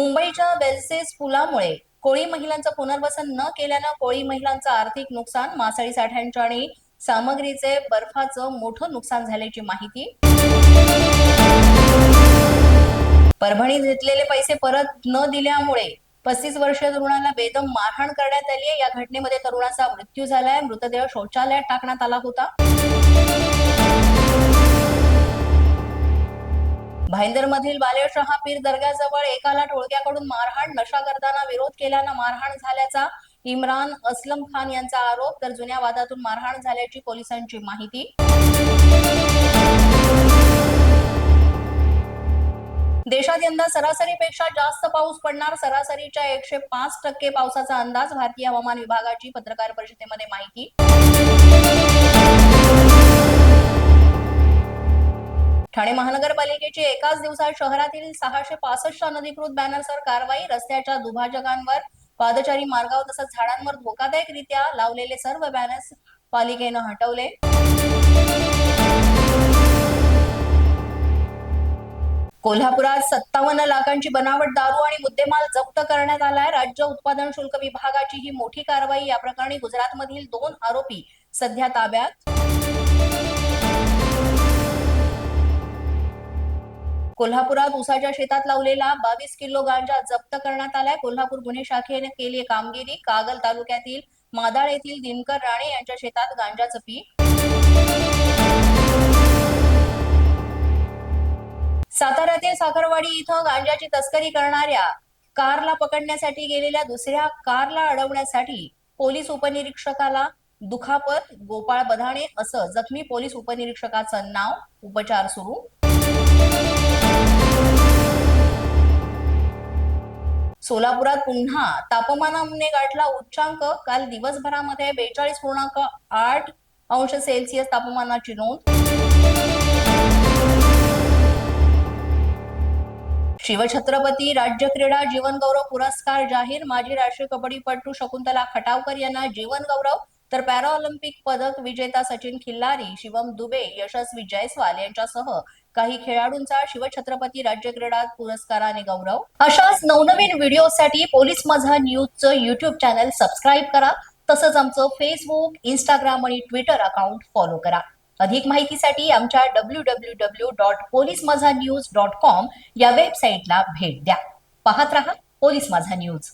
मुंबईच्या वेलसेस पुलामुळे कोळी महिलांचं पुनर्वसन न केल्यानं कोळी महिलांचं आर्थिक नुकसान मासळी साठ्यांच्या आणि सामग्रीचे बर्फाचं मोठं नुकसान झाल्याची माहिती. परभणीत घेतलेले पैसे परत न दिल्यामुळे पस्तीस वर्षीय तरुणाला बेदम मारहाण करण्यात आली या घटनेमध्ये तरुणाचा मृत्यू झालाय. मृतदेह शौचालयात टाकण्यात आला होता. भाईंदर मधील बालेशहा पीर दर्ग्याजवळ एकाला टोळक्याकडून मारहाण नशा करताना विरोध केल्यानं मारहाण झाल्याचा इम्रान असलम खान यांचा आरोप तर जुन्या वादातून मारहाण झाल्याची पोलिसांची माहिती. देशात यंदा सरासरीपेक्षा जास्त पाऊस पडणार सरासरीच्या एकशे पाच टक्के पावसाचा अंदाज भारतीय हवामान विभागाची पत्रकार परिषदेमध्ये माहिती. ठाणे महानगरपालिकेची एकाच दिवसात शहरातील सहाशे पासष्ट अनधिकृत बॅनरवर कारवाई रस्त्याच्या दुभाजकांवर पादचारी मार्गावर तसंच झाडांवर धोकादायक रित्या लावलेले सर्व बॅनर्स पालिकेनं हटवले. कोल्हापुरात सत्तावन्न लाखांची बनावट दारू आणि मुद्देमाल जप्त करण्यात आलाय. राज्य उत्पादन शुल्क विभागाची ही मोठी कारवाई. या प्रकरणी गुजरातमधील दोन आरोपी सध्या ताब्यात. कोल्हापुरात उसाच्या शेतात लावलेला बावीस किलो गांजा जप्त करण्यात आलाय. कोल्हापूर गुन्हे शाखेने केली कामगिरी. कागल तालुक्यातील मादाळ येथील दिनकर राणे यांच्या शेतात गांजाचं पीक. साताऱ्यातील साखरवाडी इथं गांजाची तस्करी करणाऱ्या कारला पकडण्यासाठी गेलेल्या दुसऱ्या कारला अडवण्यासाठी पोलीस उपनिरीक्षकाला दुखापत गोपाळ बधाणे असं जखमी पोलीस उपनिरीक्षकाचं नाव उपचार सुरू. सोलापुरात पुन्हा तापमानाने गाठला उच्चांक. काल दिवसभरामध्ये बेचाळीस पूर्णांक आठ अंश सेल्सिअस तापमानाची नोंद. शिवछत्रपती राज्य क्रीडा जीवनगौरव पुरस्कार जाहीर. माजी राष्ट्रीय कबड्डीपटू शकुंतला खटावकर यांना जीवन गौरव तर पॅराऑलिम्पिक पदक विजेता सचिन खिल्लारी शिवम दुबे यशस्वी जयस्वाल यांच्यासह काही खेळाडूंचा शिवछत्रपती राज्य क्रीडा पुरस्काराने गौरव. अशाच नवनवीन व्हिडिओसाठी पोलीस माझा न्यूजचं युट्यूब चॅनल सबस्क्राईब करा. तसंच आमचं फेसबुक इंस्टाग्राम आणि ट्विटर अकाउंट फॉलो करा. अधिक माहितीसाठी आमच्या W W W dot police Majha news dot com या वेबसाईटला भेट द्या. पाहत रहा पोलीस माझा न्यूज.